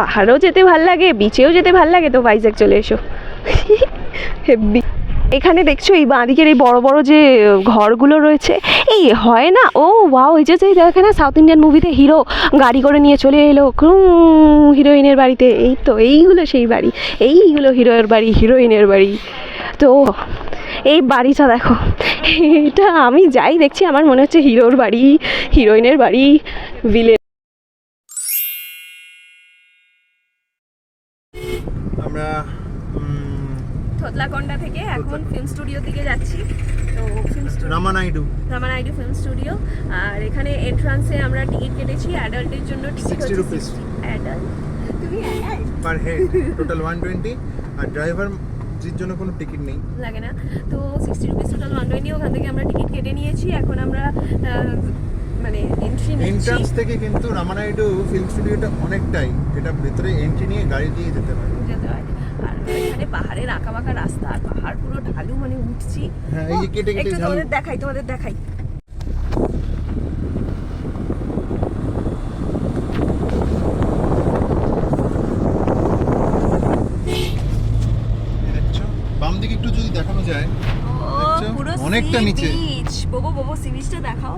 পাহাড়েও যেতে ভালো লাগে বিচেও যেতে ভালো লাগে তো ভাইজ্যাক চলে এসো। হেব্বি। এখানে দেখছ এই বাঁদিকের এই বড় বড় যে ঘরগুলো রয়েছে, এই হয় না? ও ওয়াও এই যে দেখে না সাউথ ইন্ডিয়ান মুভিতে হিরো গাড়ি করে নিয়ে চলে এলো। হিরোইনের বাড়িতে। এই তো, এইগুলো সেই বাড়ি। এইগুলো হিরোয়ের বাড়ি হিরোইনের বাড়ি। তো, এই বাড়িটা দেখো। এটা আমি যাই দেখছি, আমার মনে হচ্ছে হিরোর বাড়ি হিরোইনের বাড়ি ভিলে থতলাকন্ডা থেকে এখন ফিল্ম স্টুডিও দিকে যাচ্ছি। তো film studio Ramanaidu. Ramanaidu film studio আর এখানে এন্ট্রান্সে আমরা টিকিট কেটেছি অ্যাডাল্টের জন্য টিকিট 60 অ্যাডাল্ট তুমি adult per head total one twenty আর ড্রাইভার জির জন্য কোনো টিকিট নেই। লাগে না। তো sixty rupees total one twenty ওখান থেকে আমরা টিকিট কেটে নিয়েছি। এখন আমরা মানে এন্ট্রি এন্ট্রান্স থেকে কিন্তু রামানাইডু ফিল্ম স্টুডিওটা অনেকটাই এটা ভেতরে এন্ট্রি নিয়ে গাড়ি দিয়ে যেতে হয় যেতে এখানে পাহাড়ের আঁকা বাঁকা রাস্তা আর পাহাড় পুরো ঢালু মানে উঠছি। হ্যাঁ, একটু তোমাদের দেখাই তোমাদের দেখাই। অনেকটা নিচে। বোবো বোবো সি বিচটা দেখাও।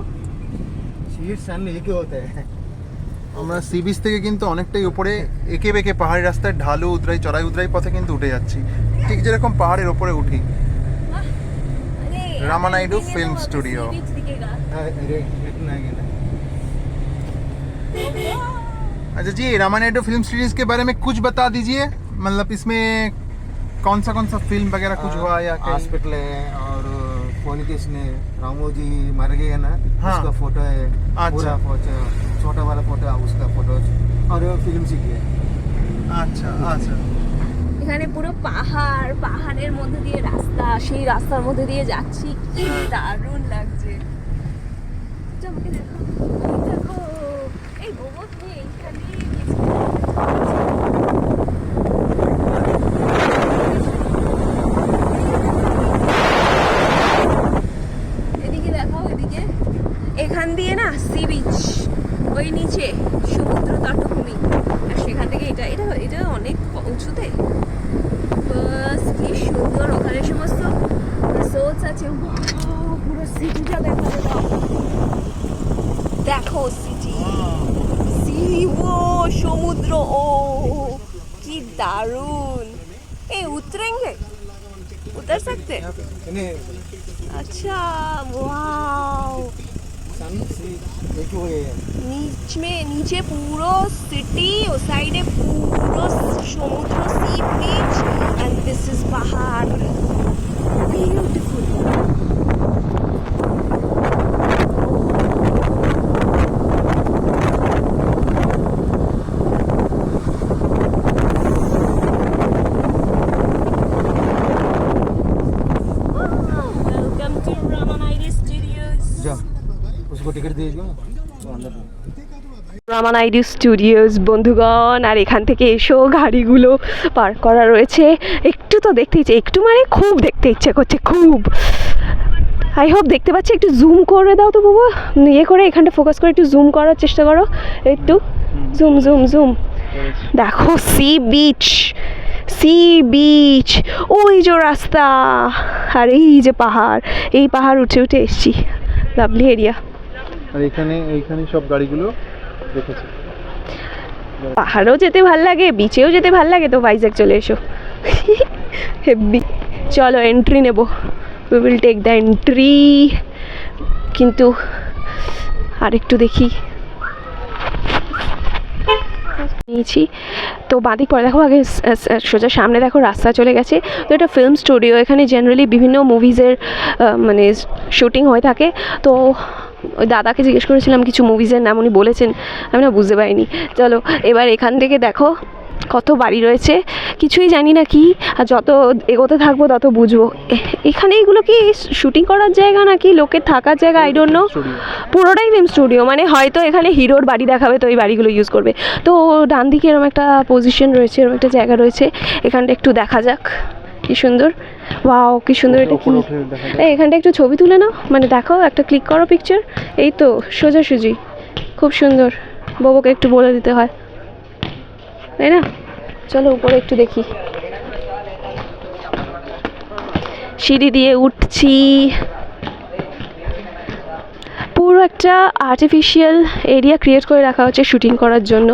আমরা সি বিচ থেকে কিন্তু অনেকটাই উপরে একে বেঁকে পাহাড়ি রাস্তায় ঢালু উদরাই চড়াই উদরাই পথে কিন্তু উঠে যাচ্ছি ঠিক যেরকম পাহাড়ের উপরে উঠি अरे रामानायडू ये फिल्म तो स्टूडियो। sea beach दिखेगा अच्छा जी रामानायडू फिल्म सीरीज के बारे में कुछ बता दीजिए मतलब इसमें कौन सा कौन सा फिल्म वगैरह कुछ हुआ या कहीं- हॉस्पिटल है और फोन केस ने रामो जी मर गए ना हाँ। उसका फोटो है अच्छा। पूरा फोटो छोटा वाला फोटो है उसका फोटो और फिल्म सीखी है আচ্ছা আচ্ছা এখানে পুরো পাহাড় পাহাড়ের মধ্যে দিয়ে রাস্তা সেই রাস্তার মধ্যে দিয়ে যাচ্ছি কি হ্যাঁ। দারুণ লাগছে এটা আমাকে দেখো এই দেখো এই গোবর নিয়ে এইখানে এদিকে দেখাও এদিকে এখান দিয়ে না সি বিচ ওই নিচে সমুদ্র তটভূমি আর সেখান থেকে এটা এটা এটা অনেক উঁচুতে বাস কি সুন্দর ওখানে সমস্ত রিসোর্টস আছে Wow, পুরো সিটিটা দেখাবে দাও দেখো সিটি সি ও সমুদ্র ও কি দারুণ এই উতরেঙ্গে उतर सकते अच्छा वाओ नीच में नीचे पूरो सिटी उस साइड है पूरो समुद्र sea beach and this is पहाड़ ब्यूटीफुल রামানাইডি স্টুডিওস বন্ধুগণ, আর এখান থেকে এসো, গাড়িগুলো পার্ক করা রয়েছে। একটু তো দেখতে ইচ্ছে, একটু মানে খুব দেখতে ইচ্ছে করছে, খুব। আই হোপ দেখতে পাচ্ছি, একটু জুম করে দাও তো বাবা। ইয়ে করে এখানটা ফোকাস করে একটু জুম করার চেষ্টা করো। একটু জুম জুম জুম দেখো সি বিচ সি বিচ ওই যে রাস্তা, আর এই যে পাহাড়। এই পাহাড় উঠে উঠে এসছি। লাভলি এরিয়া আর এখানে এইখানে সব গাড়িগুলো? পাহাড়েও যেতে ভালো লাগে বিচেও যেতে ভালো লাগে তো ভাইজ্যাক চলে এসো। হেব্বি চলো এন্ট্রি নেব। We will take the entry কিন্তু আরেকটু দেখি। নিয়েছি। তো বাঁদিক পরে দেখো আগে সোজা সামনে দেখো রাস্তা চলে গেছে। তো এটা ফিল্ম স্টুডিও এখানে জেনারেলি বিভিন্ন মুভিজের মানে শুটিং হয়ে থাকে। তো ওই দাদাকে জিজ্ঞেস করেছিলাম কিছু মুভিজের নাম উনি বলেছেন? আমি না বুঝতে পারিনি। চলো এবার এখান থেকে দেখো কত বাড়ি রয়েছে। কিছুই জানি না কি আর যত এগোতে থাকব তত বুঝব। এখানে এগুলো কি শুটিং করার জায়গা নাকি লোকের থাকার জায়গা? আই ডোন্ট নো পুরোটাই ফিল্ম স্টুডিও মানে হয়তো এখানে হিরোর বাড়ি দেখাবে তো এই বাড়িগুলো ইউজ করবে। তো ডান দিকে এরকম একটা পজিশন রয়েছে এরকম একটা জায়গা রয়েছে। এখানটা একটু দেখা যাক। কি সুন্দর। ওয়াও কি সুন্দর এটা কি? এখানটা একটু ছবি তুলে নাও মানে দেখো একটা ক্লিক করো পিকচার এই তো সোজাসুজি। খুব সুন্দর। বাবুকে একটু বলে দিতে হয়। তাই না? চলো উপরে একটু দেখি। সিঁড়ি দিয়ে উঠছি। পুরো একটা আর্টিফিশিয়াল এরিয়া ক্রিয়েট করে রাখা হচ্ছে শুটিং করার জন্য।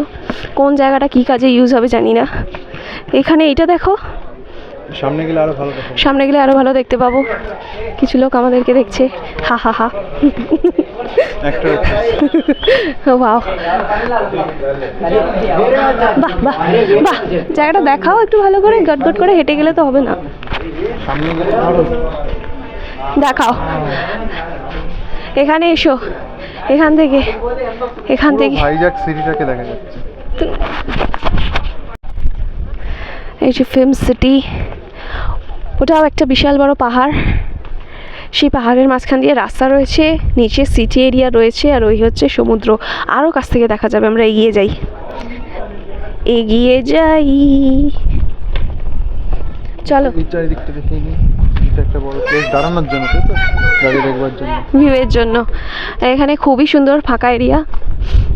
কোন জায়গাটা কী কাজে ইউজ হবে জানি না। এখানে এটা দেখো। সামনে গেলে আরও ভালো সামনে গেলে আরও ভালো দেখতে পাবো। কিছু লোক আমাদেরকে দেখছে। হা হা হা। বাহ বাহ বাহ। জায়গাটা দেখাও একটু ভালো করে। গট গট করে হেঁটে গেলে তো হবে না। আরও দেখাও। এখানে এসো। এখান থেকে। এখান থেকে। ভাইজাক সিটিটাকে দেখা যাচ্ছে। এই যে ফিল্ম সিটি ওটাও একটা বিশাল বড় পাহাড়। সেই পাহাড়ের মাঝখান দিয়ে রাস্তা রয়েছে নিচে সিটি এরিয়া রয়েছে আর ওই হচ্ছে সমুদ্র। আরও কাছ থেকে দেখা যাবে আমরা এগিয়ে যাই। এগিয়ে যাই। চলো। ভিউয়ের জন্য। এখানে খুবই সুন্দর ফাঁকা এরিয়া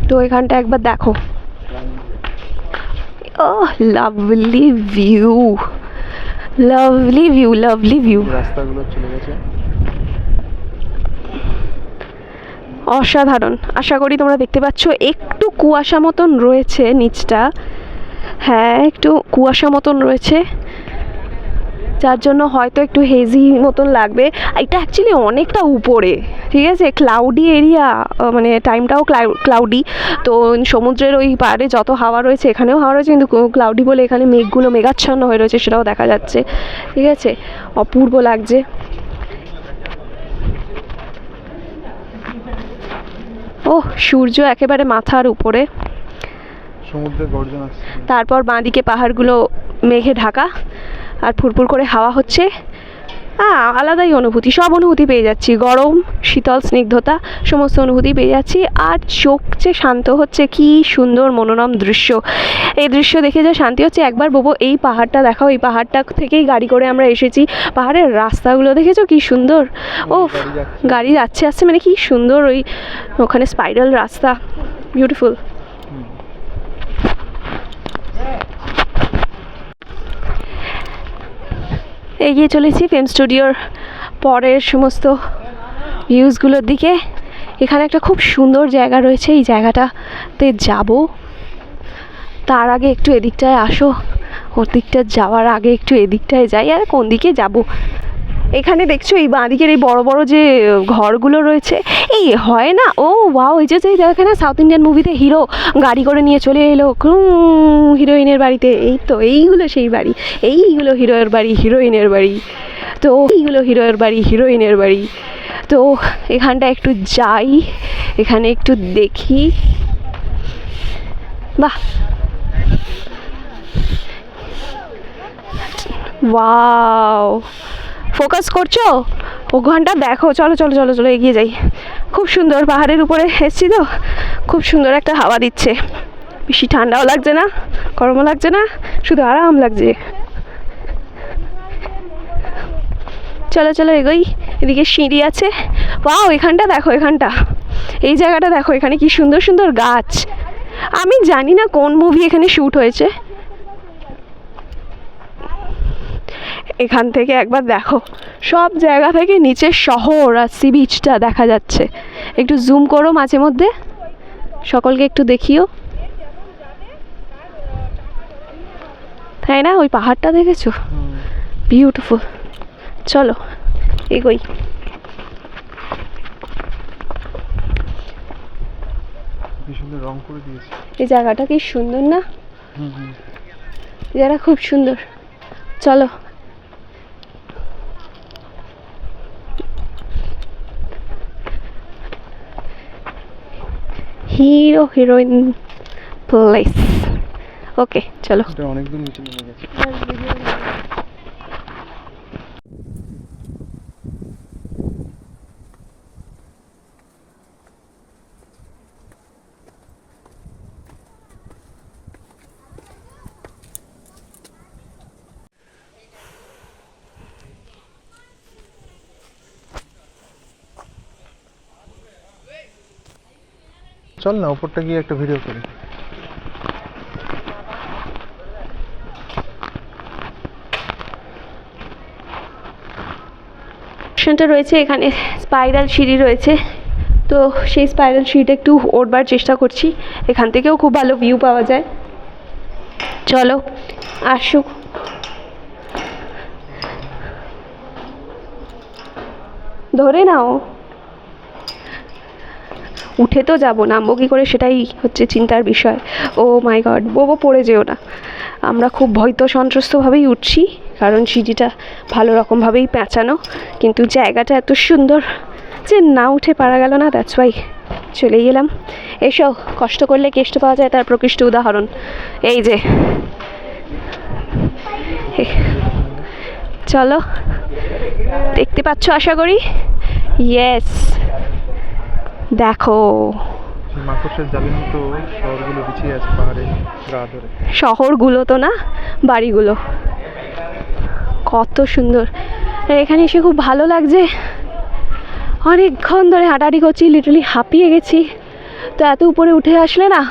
তো এখানটা একবার দেখো। ও lovely view lovely view lovely view রাস্তাগুলো চলে গেছে। অসাধারণ। আশা করি তোমরা দেখতে পাচ্ছ একটু কুয়াশা মতন রয়েছে নিচটা। হ্যাঁ একটু কুয়াশা মতন রয়েছে। যার জন্য হয়তো একটু হেজি মতন লাগবে। এটা অ্যাকচুয়ালি অনেকটা উপরে ঠিক আছে? ক্লাউডি এরিয়া মানে টাইমটাও ক্লাউডি তো সমুদ্রের ওই পাড়ে যত হাওয়া রয়েছে এখানেও হাওয়া রয়েছে কিন্তু ক্লাউডি বলে এখানে মেঘগুলো মেঘাচ্ছন্ন হয়ে রয়েছে সেটাও দেখা যাচ্ছে। ঠিক আছে? অপূর্ব লাগছে। ও সূর্য একেবারে মাথার উপরে। তারপর বাঁদিকে পাহাড়গুলো মেঘে ঢাকা। আর ফুরফুর করে হাওয়া হচ্ছে। হ্যাঁ আলাদাই অনুভূতি, সব অনুভূতি পেয়ে যাচ্ছি। গরম, শীতল, স্নিগ্ধতা, সমস্ত অনুভূতি পেয়ে যাচ্ছি। আর চোখ যে শান্ত হচ্ছে, কি সুন্দর মনোরম দৃশ্য। এই দৃশ্য দেখে যে শান্তি হচ্ছে। একবার বলব এই পাহাড়টা দেখাও। এই পাহাড়টা থেকেই গাড়ি করে আমরা এসেছি। পাহাড়ের রাস্তাগুলো দেখেছ? কি সুন্দর। ও। গাড়ি যাচ্ছে, আসছে মানে কি সুন্দর ওই ওখানে স্পাইরাল রাস্তা। বিউটিফুল এগিয়ে চলেছি ফিল্ম স্টুডিওর পরের সমস্ত ভিউজগুলোর দিকে। এখানে একটা খুব সুন্দর জায়গা রয়েছে, এই জায়গাটাতে যাব। তার আগে একটু এদিকটায় আসো ওর দিকটা যাওয়ার আগে একটু এদিকটায় যাই, আর কোন দিকে যাব? এখানে দেখছ এই বাঁদিকের এই বড় বড় যে ঘরগুলো রয়েছে। এই হয় না? ও ওয়াও এই যে দেখে না সাউথ ইন্ডিয়ান মুভিতে হিরো গাড়ি করে নিয়ে চলে এলো। হিরোইনের বাড়িতে। এই তো, এইগুলো সেই বাড়ি। এইগুলো হিরোয়ের বাড়ি হিরোইনের বাড়ি। তো, এইগুলো হিরোয়ের বাড়ি হিরোইনের বাড়ি। তো, এখানটা একটু যাই, এখানে একটু দেখি। বাহ! ওয়াও ফোকাস করছ? ওখানটা দেখো, চলো চলো চলো চলো, এগিয়ে যাই। খুব সুন্দর পাহাড়ের উপরে এসেছি তো। খুব সুন্দর একটা হাওয়া দিচ্ছে। বেশি ঠান্ডাও লাগছে না, গরমও লাগছে না, শুধু আরাম লাগছে। চলো চলো, এগোই। এদিকে সিঁড়ি আছে। ওয়াও, এখানটা দেখো, এখানটা। এই জায়গাটা দেখো, এখানে কি সুন্দর সুন্দর গাছ। আমি জানি না কোন মুভি এখানে শ্যুট হয়েছে। এখান থেকে একবার দেখো। সব জায়গা থেকে নিচের শহর আর সি বিচটা দেখা যাচ্ছে। একটু জুম করো মাঝে মধ্যে। সকলকে একটু দেখিও। তাই না? ওই পাহাড়টা দেখেছ? বিউটিফুল চলো এগোই। এই জায়গাটা কি সুন্দর না? জায়গাটা খুব সুন্দর। চলো হিরো হিরোইন প্লেস ওকে চলো। অনেক দূর নিচে নেমে গেছে। চল না উপরটা গিয়ে একটা ভিডিও করি। রয়েছে, এখানে স্পাইরাল সিঁড়ি রয়েছে। তো সেই স্পাইরাল সিঁড়িটা একটু ওড়বার চেষ্টা করছি। এখান থেকেও খুব ভালো ভিউ পাওয়া যায়। চলো আসুক ধরে নাও। উঠে তো যাব নামবো কী করে সেটাই হচ্ছে চিন্তার বিষয়। ও মাই গড বোবো পড়ে যেও না। আমরা খুব ভয়ত সন্ত্রস্তভাবেই উঠছি, কারণ সিঁড়িটা ভালো রকমভাবেই পেঁচানো, কিন্তু জায়গাটা এত সুন্দর যে না উঠে পারা গেল না দ্যাটস ওয়াই চলেই এলাম। এসো, কষ্ট করলে কেষ্ট পাওয়া যায়, তার প্রকৃষ্ট উদাহরণ। এই যে। চলো। দেখতে পাচ্ছ আশা করি? ইয়েস দেখো। শহরগুলো তো না বাড়িগুলো। কত সুন্দর। আর এখানে এসে খুব ভালো লাগছে। অনেকক্ষণ ধরে হাঁটাহাঁটি করছি লিটারালি হাঁপিয়ে গেছি। তো এত উপরে উঠে আসলে না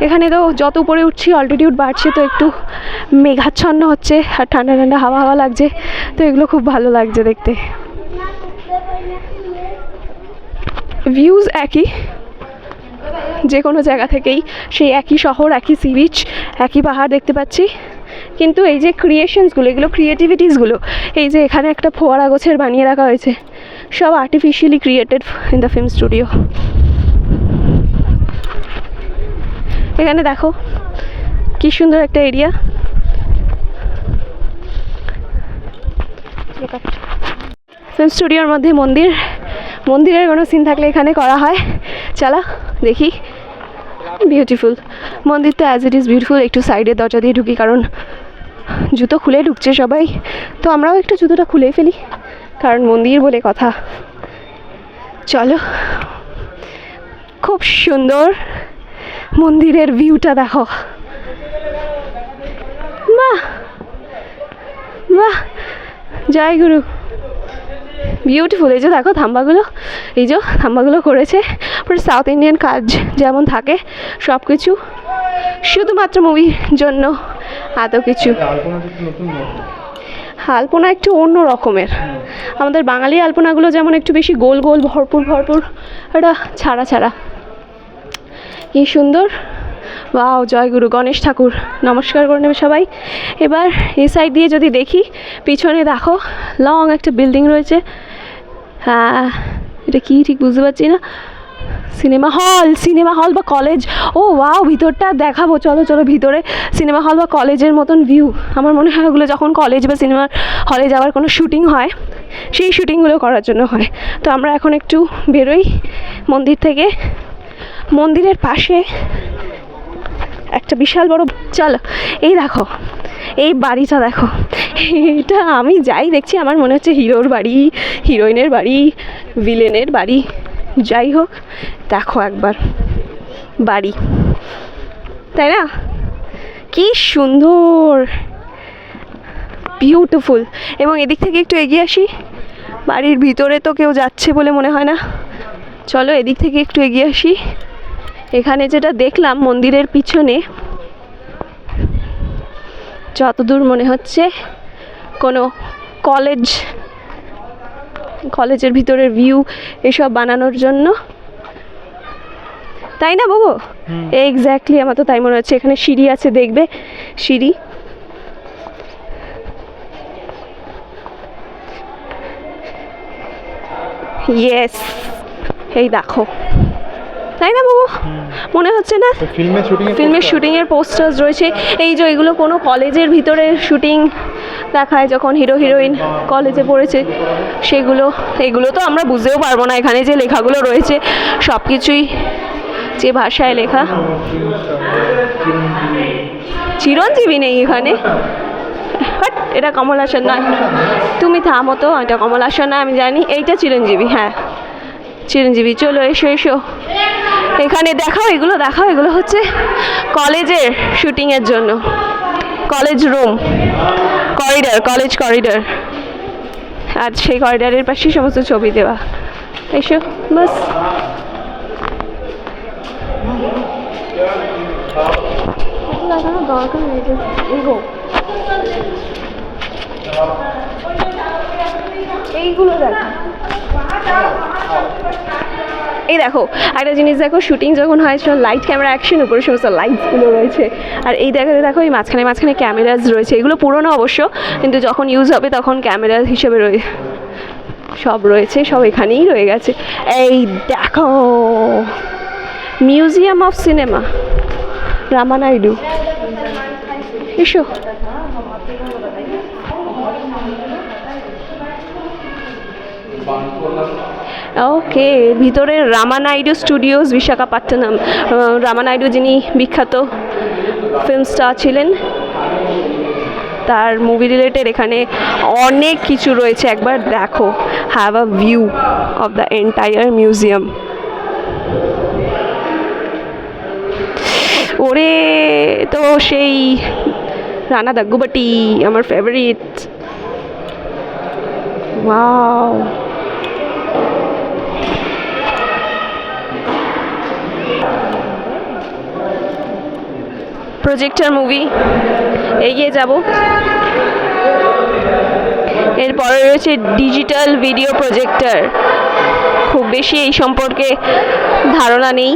এখানে তো যত উপরে উঠছি অল্টিটিউড বাড়ছে তো একটু মেঘাচ্ছন্ন হচ্ছে আর ঠান্ডা ঠান্ডা হাওয়া হাওয়া লাগছে। তো এগুলো খুব ভালো লাগছে দেখতে। ভিউজ একই। যে কোনো জায়গা থেকেই সেই একই শহর, একই সি বিচ একই পাহাড় দেখতে পাচ্ছি। কিন্তু এই যে ক্রিয়েশনসগুলো এগুলো ক্রিয়েটিভিটিসগুলো এই যে এখানে একটা ফোয়ারা গোছের বানিয়ে রাখা হয়েছে, সব artificially created in the film studio এখানে দেখো, কি সুন্দর একটা এরিয়া ফিল্ম স্টুডিওর মধ্যে মন্দির। মন্দিরের কোনো সিন থাকলে এখানে করা হয়। চলো, দেখি। বিউটিফুল মন্দির তো অ্যাজ ইট ইজ বিউটিফুল একটু সাইডের দরজা দিয়ে ঢুকি, কারণ জুতো খুলে ঢুকছে সবাই। তো আমরাও একটু জুতোটা খুলেই ফেলি, কারণ মন্দির বলে কথা। চলো। খুব সুন্দর মন্দিরের ভিউটা দেখো। বাহ! বাহ! জয় গুরু। বিউটিফুল এই যে দেখো থাম্বাগুলো, এই যে থাম্বাগুলো করেছে। পুরো সাউথ ইন্ডিয়ান কাজ যেমন থাকে সব কিছু শুধুমাত্র মুভির জন্য এত কিছু। আলপনা একটু অন্য রকমের। আমাদের বাঙালি আলপনাগুলো যেমন একটু বেশি গোল গোল, ভরপুর ভরপুর এটা ছাড়া ছাড়া। কি সুন্দর। ওয়াও জয়গুরু গণেশ ঠাকুর। নমস্কার করে নেবে সবাই। এবার এই সাইড দিয়ে যদি দেখি, পিছনে দেখো লং একটা বিল্ডিং রয়েছে। এটা কি ঠিক বুঝতে পারছি না? সিনেমা হল সিনেমা হল বা কলেজ। ও, ওয়াও, ভিতরটা দেখাবো। চলো চলো, ভিতরে। সিনেমা হল বা কলেজের মতন ভিউ আমার মনে হয় ওগুলো যখন কলেজ বা সিনেমা হলে যাওয়ার কোনো শুটিং হয়, সেই শুটিংগুলো করার জন্য হয়। তো আমরা এখন একটু বেরোই মন্দির থেকে। মন্দিরের পাশে একটা বিশাল বড় চলো, এই দেখো। এই বাড়িটা দেখো। এটা আমি যাই দেখছি, আমার মনে হচ্ছে হিরোর বাড়ি, হিরোইনের বাড়ি, ভিলেনের বাড়ি। যাই হোক, দেখো একবার বাড়ি। তাই না? কি সুন্দর! বিউটিফুল এবং এদিক থেকে একটু এগিয়ে আসি। বাড়ির ভিতরে তো কেউ যাচ্ছে বলে মনে হয় না। চলো এদিক থেকে একটু এগিয়ে আসি। এখানে যেটা দেখলাম মন্দিরের পিছনে যতদূর মনে হচ্ছে কোনো কলেজ কলেজের ভিতরের ভিউ এসব বানানোর জন্য। তাই না বাবু? এক্স্যাক্টলি আমার তো তাই মনে হচ্ছে। এখানে সিঁড়ি আছে দেখবে? সিঁড়ি। ইয়েস এই দেখো। তাই না বাবু? মনে হচ্ছে না? ফিল্মের শুটিং ফিল্মের শুটিংয়ের পোস্টার্স রয়েছে। এই যে এগুলো কোনো কলেজের ভিতরে শুটিং দেখায় যখন হিরো হিরোইন কলেজে পড়েছে সেগুলো এগুলো তো আমরা বুঝতেও পারব না। এখানে যে লেখাগুলো রয়েছে সব কিছুই যে ভাষায় লেখা। চিরঞ্জীবী নেই এখানে। বাট এটা কমল হাসান নয়। তুমি থামো তো এটা কমল হাসান নয় আমি জানি। এইটা চিরঞ্জীবী হ্যাঁ। চিরঞ্জীবী চলো এসো এসো। এখানে দেখাও, এগুলো দেখাও, এগুলো হচ্ছে কলেজের শুটিংয়ের জন্য। College room corridor college corridor আর সেই করিডরের পাশেই সমস্ত ছবি দেওয়া। এসো, বাস। এইগুলো দেখো। এই দেখো, একটা জিনিস দেখো শুটিং যখন হয় সব লাইট ক্যামেরা অ্যাকশন উপরে সমস্ত লাইটসগুলো রয়েছে। আর এই দেখো দেখো, এই মাঝখানে মাঝখানে ক্যামেরাজ রয়েছে। এগুলো পুরনো অবশ্য, কিন্তু যখন ইউজ হবে, তখন ক্যামেরা হিসেবে রয়ে, সব রয়েছে, সব এখানেই রয়ে গেছে। এই দেখো মিউজিয়াম অফ সিনেমা রামানাইডু এসো। ওকে ভিতরে রামানাইডু স্টুডিওস বিশাখাপত্তনম রামানাইডু যিনি বিখ্যাত ফিল্ম স্টার ছিলেন, তার মুভি রিলেটেড এখানে অনেক কিছু রয়েছে। একবার দেখো have a view of the entire museum ওরে, তো সেই রানা দাগ্গুবাটি আমার ফেভারিট ওয়াও প্রজেক্টর মুভি এগিয়ে যাব। এরপরে রয়েছে ডিজিটাল ভিডিও প্রজেক্টর খুব বেশি এই সম্পর্কে ধারণা নেই।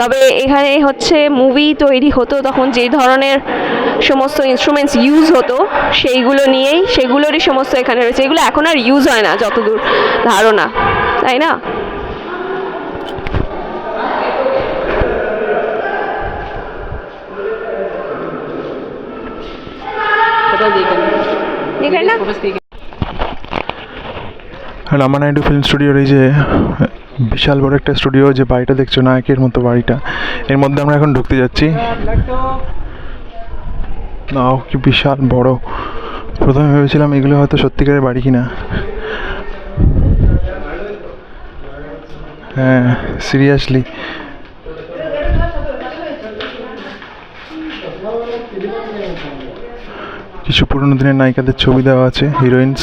তবে এখানে হচ্ছে মুভি তৈরি হতো, তখন যে ধরনের সমস্ত ইনস্ট্রুমেন্টস ইউজ হতো, সেইগুলো নিয়েই, সেগুলোরই সমস্ত এখানে রয়েছে। এগুলো এখন আর ইউজ হয় না, যতদূর ধারণা। তাই না? রামানাইডু ফিল্ম স্টুডিওর এই যে, বিশাল বড় একটা স্টুডিও যে বাড়িটা দেখছ, নায়কের মতো বাড়িটা, এর মধ্যে আমরা এখন ঢুকতে যাচ্ছি। নাও, কি বিশাল বড়। প্রথমে ভেবেছিলাম এগুলো হয়তো সত্যিকারের বাড়ি কিনা। হ্যাঁ সিরিয়াসলি কিছু পুরনো দিনের নায়িকাদের ছবি দেওয়া আছে হিরোইনস।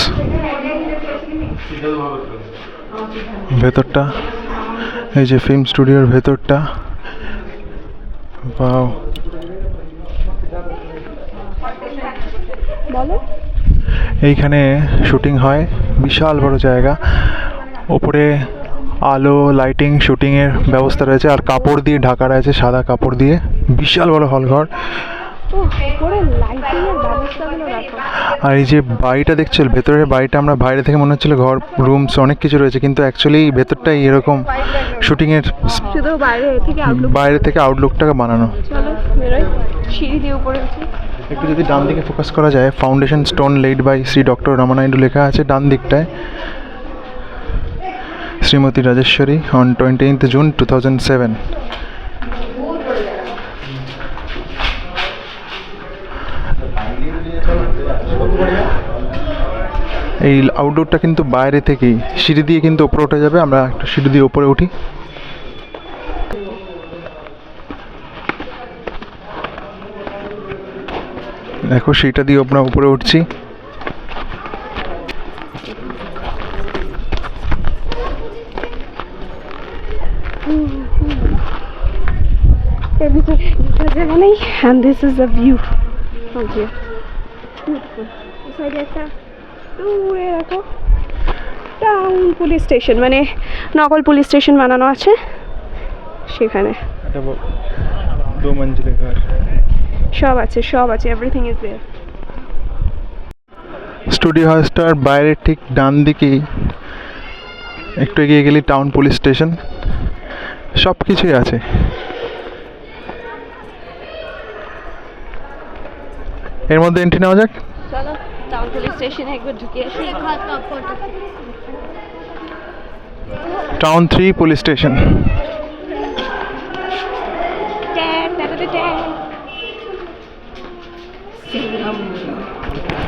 ভেতরটা এই যে ফিল্ম স্টুডিওর ভেতরটা। বাও বলো। এইখানে শুটিং হয় বিশাল বড় জায়গা। ওপরে আলো লাইটিং শুটিংয়ের ব্যবস্থা রয়েছে আর কাপড় দিয়ে ঢাকা রয়েছে সাদা কাপড় দিয়ে। বিশাল বড় হল আর এই যে বাড়িটা দেখছ ভেতরের বাড়িটা আমরা বাইরে থেকে মনে হচ্ছিল ঘর রুমস অনেক কিছু রয়েছে কিন্তু অ্যাকচুয়ালি ভেতরটাই এরকম শুটিংয়ের বাইরে থেকে আউটলুকটাকে বানানো। একটু যদি ডান দিকে ফোকাস করা যায় foundation stone laid by Shri doctor Ramanaidu লেখা আছে ডান দিকটায়। Shrimati Rajeshwari on twentieth June two thousand seven এই আউটডোরটা কিন্তু বাইরে থেকেই। সিঁড়ি দিয়ে কিন্তু ওপরে উঠে যাবে আমরা একটু সিঁড়ি দিয়ে ওপরে উঠি। দেখো সেইটা দিয়ে আমরা উপরে উঠছি। And this is the view okay সাইডে একটা দূরে দেখো টাউন পুলিশ স্টেশন মানে নকল পুলিশ স্টেশন বানানো আছে সেখানে। সব আছে সব আছে এভরিথিং ইজ দেয়ার স্টুডিও হাউসটার বাইরের ঠিক ডান দিকেই একটু এগিয়ে গেলে টাউন পুলিশ স্টেশন। সব কিছুই আছে। এর মধ্যে এন্ট্রি নেওয়া যাক। চলো। টাউন পুলিশ স্টেশনে একবার ঢুকে আসি টাউন থ্রি পুলিশ স্টেশন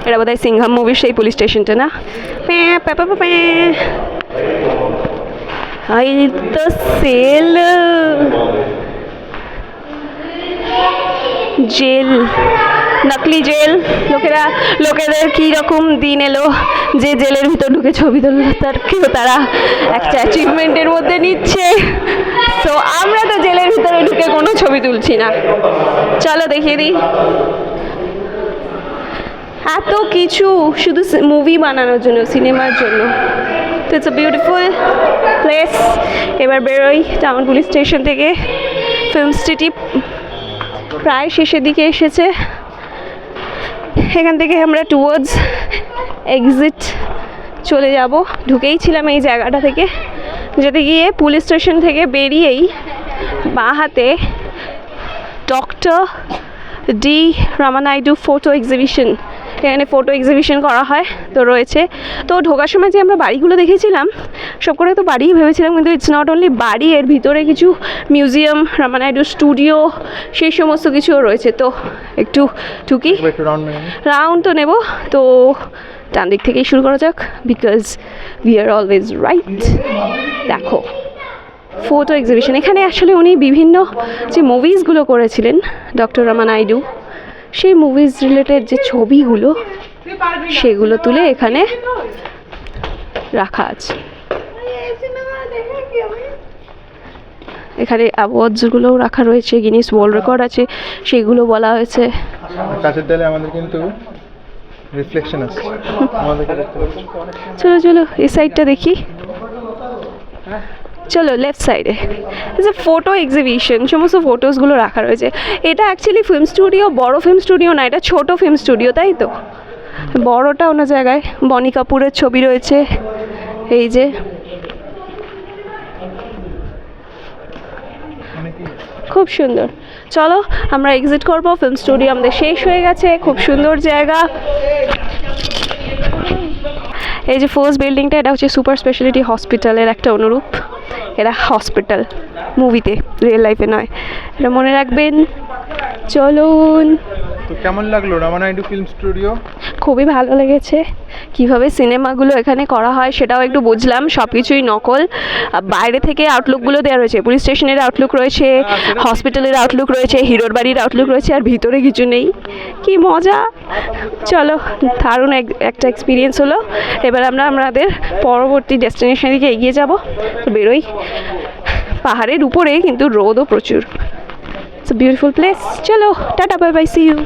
এটা বোধহয় সিংহাম মুভির সেই পুলিশ স্টেশনটা না প্যাঁ, প্যাঁ, প্যাঁ, প্যাঁ, প্যাঁ। এই তো সেল জেল নকলি জেল। লোকেরা, লোকেদের কী রকম দিন এলো যে জেলের ভিতর ঢুকে ছবি তুললো, তার কেউ তারা একটা অ্যাচিভমেন্টের মধ্যে নিচ্ছে। তো আমরা তো জেলের ভিতরে ঢুকে কোনো ছবি তুলছি না। চলো দেখিয়ে দিই। এত কিছু শুধু মুভি বানানোর জন্য সিনেমার জন্য। তো ইটস আ বিউটিফুল প্লেস এবার বেরোই টাউন পুলিশ স্টেশন থেকে। ফিল্ম সিটি প্রায় শেষের দিকে এসেছে। এখান থেকে আমরা টুয়ার্ডস এক্সিট চলে যাব। ঢুকেই ছিলাম এই জায়গাটা থেকে। যেতে গিয়ে পুলিশ স্টেশন থেকে বেরিয়েই বাঁ হাতে doctor D Ramanaidu photo exhibition এখানে ফটো এক্সিবিশন করা হয় তো রয়েছে। তো ঢোকার সময় যে আমরা বাড়িগুলো দেখেছিলাম সব করে তো বাড়িই ভেবেছিলাম কিন্তু ইটস নট অনলি বাড়ি এর ভিতরে কিছু মিউজিয়াম রামানাইডু স্টুডিও সেই সমস্ত কিছুও রয়েছে। তো একটু ঢুকি। রাউন্ড তো নেব। তো ডান দিক থেকেই শুরু করা যাক because we are always right দেখো ফটো এক্সিবিশন এখানে আসলে উনি বিভিন্ন যে মুভিসগুলো করেছিলেন ডক্টর রমা নাইডু সেই মুভিজ রিলেটেড যে ছবিগুলো সেগুলো তুলে এখানে রাখা আছে। এখানে অ্যাওয়ার্ডসগুলোও রাখা রয়েছে গিনিস ওয়ার্ল্ড রেকর্ড আছে সেইগুলো বলা হয়েছে। কাছের দেয়ালে আমাদের কিন্তু রিফ্লেকশন আছে। চলো চলো এই সাইডটা দেখি। চলো লেফট সাইডে যে ফটো এক্সিবিশন সমস্ত ফটোসগুলো রাখা রয়েছে। এটা অ্যাকচুয়ালি ফিল্ম স্টুডিও বড় ফিল্ম স্টুডিও না, এটা ছোট ফিল্ম স্টুডিও তাই তো? বড়টা অন্য জায়গায়, বনি কাপুরের ছবি রয়েছে। এই যে। খুব সুন্দর। চলো, আমরা এক্সিট করব ফিল্ম স্টুডিও আমাদের শেষ হয়ে গেছে, খুব সুন্দর জায়গা। এই যে ফার্স্ট বিল্ডিংটা এটা হচ্ছে সুপার স্পেশালিটি হসপিটালের একটা অনুরূপ। এটা হসপিটাল মুভিতে রিয়েল লাইফে নয়। এটা মনে রাখবেন চলুন। তো কেমন লাগল? রামানাইডু ফিল্ম স্টুডিও খুবই ভালো লেগেছে। কীভাবে সিনেমাগুলো এখানে করা হয় সেটাও একটু বুঝলাম সব কিছুই নকল বাইরে থেকে আউটলুকগুলো দেওয়া রয়েছে পুলিশ স্টেশনের আউটলুক রয়েছে হসপিটালের আউটলুক রয়েছে হিরোর বাড়ির আউটলুক রয়েছে আর ভিতরে কিছু নেই। কি মজা! চলো দারুণ এক- একটা এক্সপিরিয়েন্স হলো। এবার আমরা আমাদের পরবর্তী ডেস্টিনেশনের দিকে এগিয়ে যাব। তো বেরোই পাহাড়ের উপরে কিন্তু রোদও প্রচুর। a beautiful place. Chalo, tata, bye bye, see you.